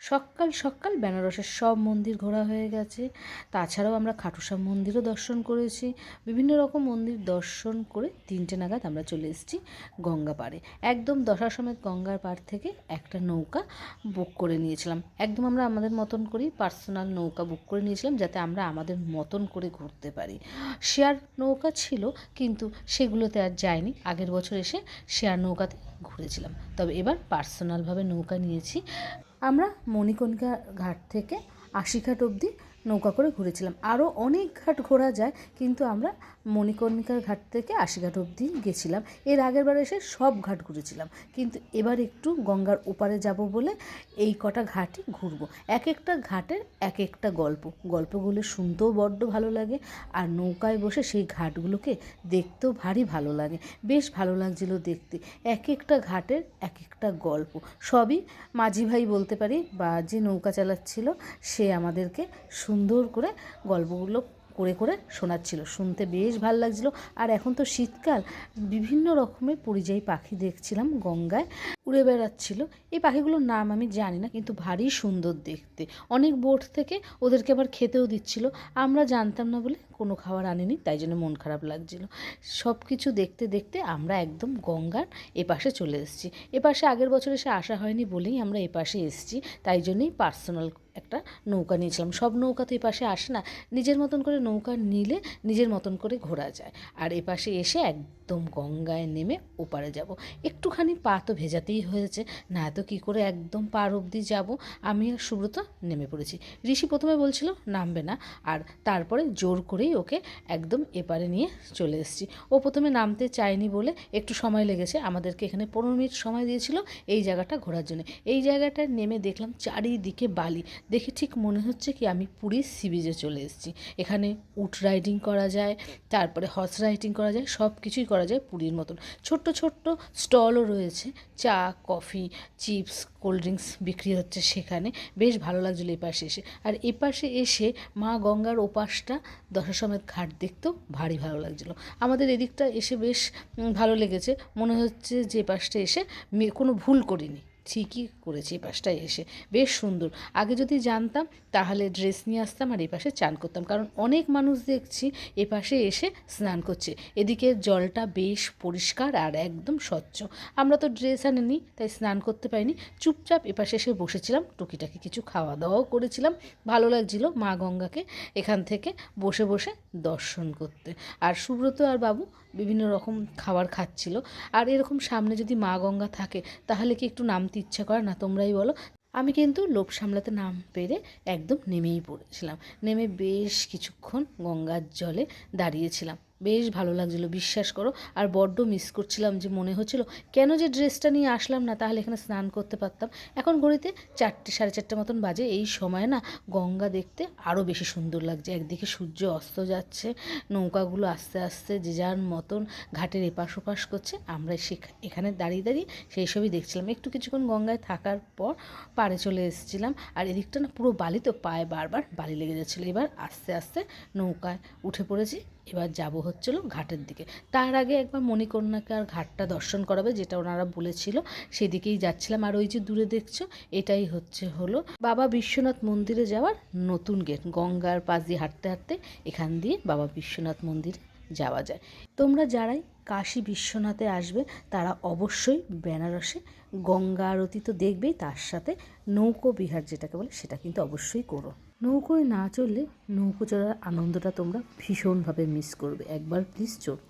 সকাল সকাল বেনারসের সব মন্দির ঘোরা হয়ে গেছে। তাছাড়াও আমরা খাটুশ্যাম মন্দিরও দর্শন করেছি। বিভিন্ন রকম মন্দির দর্শন করে তিনটে নাগাদ আমরা চলে এসেছি গঙ্গা পাড়ে। একদম দশা সমেত গঙ্গার পাড় থেকে একটা নৌকা বুক করে নিয়েছিলাম। একদম আমরা আমাদের মতন করেই পার্সোনাল নৌকা বুক করে নিয়েছিলাম যাতে আমরা আমাদের মতন করে ঘুরতে পারি। শেয়ার নৌকা ছিল, কিন্তু সেগুলোতে আর যায়নি আগের বছর এসে শেয়ার নৌকাতে ঘুরেছিলাম। তবে এবার পার্সোনালভাবে নৌকা নিয়েছি। আমরা মণিকণিকা ঘাট থেকে আশিঘাট অবধি নৌকা করে ঘুরেছিলাম। আরও অনেক ঘাট ঘোরা যায়, কিন্তু আমরা মণিকর্ণিকার ঘাট থেকে আশিঘাট অবধি গেছিলাম। এর আগের বার এসে সব ঘাট ঘুরেছিলাম। কিন্তু এবার একটু গঙ্গার ওপারে যাব বলে এই কটা ঘাটই ঘুরবো। এক একটা ঘাটের এক একটা গল্প। গল্পগুলো শুনতেও বড্ড ভালো লাগে, আর নৌকায় বসে সেই ঘাটগুলোকে দেখতেও ভারী ভালো লাগে। বেশ ভালো লাগছিল দেখতে। এক একটা ঘাটের এক একটা গল্প। সবই মাঝি ভাই বলতে পারি, বা যে নৌকা চালাচ্ছিল, সে আমাদেরকে সুন্দর করে গল্পগুলো করে করে শোনাচ্ছিল। শুনতে বেশ ভালো লাগছিল। আর এখন তো শীতকাল। বিভিন্ন রকমের পরিযায়ী পাখি দেখছিলাম গঙ্গায়। উড়ে বেড়াচ্ছিল। এই পাখিগুলোর নাম আমি জানি না, কিন্তু ভারী সুন্দর দেখতে। অনেক বোট থেকে ওদেরকে আবার খেতেও দিচ্ছিল। আমরা জানতাম না বলে কোনো খাবার আনিনি, তাই জন্য মন খারাপ লাগছিল। সব কিছু দেখতে দেখতে আমরা একদম গঙ্গার এপাশে চলে এসেছি। এপাশে আগের বছর এসে আসা হয়নি বলেই আমরা এপাশে এসেছি, তাই জন্যই পার্সোনাল একটা নৌকা নিয়েছিলাম। সব নৌকা তো এপাশে আসে না, নিজের মতন করে নৌকা নিলে নিজের মতন করে ঘোরা যায়। আর এপাশে এসে একদম গঙ্গায় নেমে ওপারে যাব। একটুখানি পা তো ভেজাতেই হয়েছে, না তো কী করে একদম পার অবধি যাব? আমি আর সুব্রত নেমে পড়েছি। ঋষি প্রথমে বলছিল, নামবে না। আর তারপরে জোর করেই ওকে একদম এপারে নিয়ে চলে এসেছি। ও প্রথমে নামতে চায়নি বলে একটু সময় লেগেছে, আমাদেরকে এখানে পনেরো মিনিট সময় দিয়েছিল এই জায়গাটা ঘোরার জন্য। এই জায়গাটায় নেমে দেখলাম চারিদিকে বালি। দেখে ঠিক মনে হচ্ছে কি আমি পুরীর সি বিচে চলে এসেছি। এখানে উট রাইডিং করা যায়, তারপরে হর্স রাইডিং করা যায় সব কিছুই করা যায় পুরীর মতন। ছোট্ট ছোট্ট স্টলও রয়েছে, চা, কফি, চিপস, কোল্ড ড্রিঙ্কস বিক্রি হচ্ছে সেখানে। বেশ ভালো লাগছিল এপাশে এসে। আর এপাশে এসে মা গঙ্গার ওপাশটা দশাসমেত ঘাট দেখতেও ভারী ভালো লাগছিল। আমাদের এদিকটা এসে বেশ ভালো লেগেছে। মনে হচ্ছে যে এপাশটা এসে কোনো ভুল করিনি। ঠিকই করেছি, এই পাশটায় এসে। বেশ সুন্দর। আগে যদি জানতাম, তাহলে ড্রেস নিয়ে আসতাম আর এপাশে চান করতাম। কারণ অনেক মানুষ দেখছি এপাশে এসে স্নান করছে। এদিকে জলটা বেশ পরিষ্কার আর একদম স্বচ্ছ। আমরা তো ড্রেস আনিনি, তাই স্নান করতে পারিনি। চুপচাপ এপাশে এসে বসেছিলাম, টুকিটাকি কিছু খাওয়া দাওয়াও করেছিলাম। ভালো লাগছিল মা গঙ্গাকে এখান থেকে বসে বসে দর্শন করতে। আর সুব্রত আর বাবু বিভিন্ন রকম খাবার খাচ্ছিল। আর এরকম সামনে যদি মা গঙ্গা থাকে, তাহলে কি একটু নামতে ইচ্ছা করে না, তোমরাই বলো। আমি কিন্তু লোভ সামলাতে নাম পেরে একদম নেমেই পড়েছিলাম। নেমে বেশ কিছুক্ষণ গঙ্গার জলে দাঁড়িয়েছিলাম। বেশ ভালো লাগছিল, বিশ্বাস করো। আর বড্ড মিস করছিলাম যে মনে হচ্ছিল, কেন যে ড্রেসটা নিয়ে আসলাম না, তাহলে এখানে স্নান করতে পারতাম। এখন ঘড়িতে চারটে, সাড়ে চারটে মতন বাজে, এই সময় না গঙ্গা দেখতে আরও বেশি সুন্দর লাগছে। একদিকে সূর্য অস্ত যাচ্ছে, নৌকাগুলো আস্তে আস্তে যে যার মতন ঘাটের এপাশ ওপাশ করছে, আমরা এখানে দাঁড়িয়ে দাঁড়িয়ে সেই সবই দেখছিলাম। একটু কিছুক্ষণ গঙ্গায় থাকার পর পাড়ে চলে এসেছিলাম, আর এদিকটা না পুরো বালি তো পায়ে বারবার বালি লেগে যাচ্ছিল। এবার আস্তে আস্তে নৌকায় উঠে পড়েছি। এবার যাব হচ্ছিল ঘাটের দিকে। তার আগে একবার মণিকন্যাকে আর ঘাটটা দর্শন করাবে, যেটা ওনারা বলেছিল। সেদিকেই যাচ্ছিলাম। আর ওই যে দূরে দেখছ, এটাই হচ্ছে হলো বাবা বিশ্বনাথ মন্দিরে যাওয়ার নতুন গেট গঙ্গার পাশ দিয়ে হাঁটতে হাঁটতে এখান দিয়ে বাবা বিশ্বনাথ মন্দিরে যাওয়া যায়। তোমরা যারাই কাশী বিশ্বনাথে আসবে, তারা অবশ্যই বেনারসে গঙ্গা আরতি তো দেখবেই, তার সাথে নৌকো বিহার যেটাকে বলে, সেটা কিন্তু অবশ্যই করো। নৌকোয় না চললে নৌকো চড়ার আনন্দটা তোমরা ভীষণভাবে মিস করবে। একবার প্লিজ চড়ো।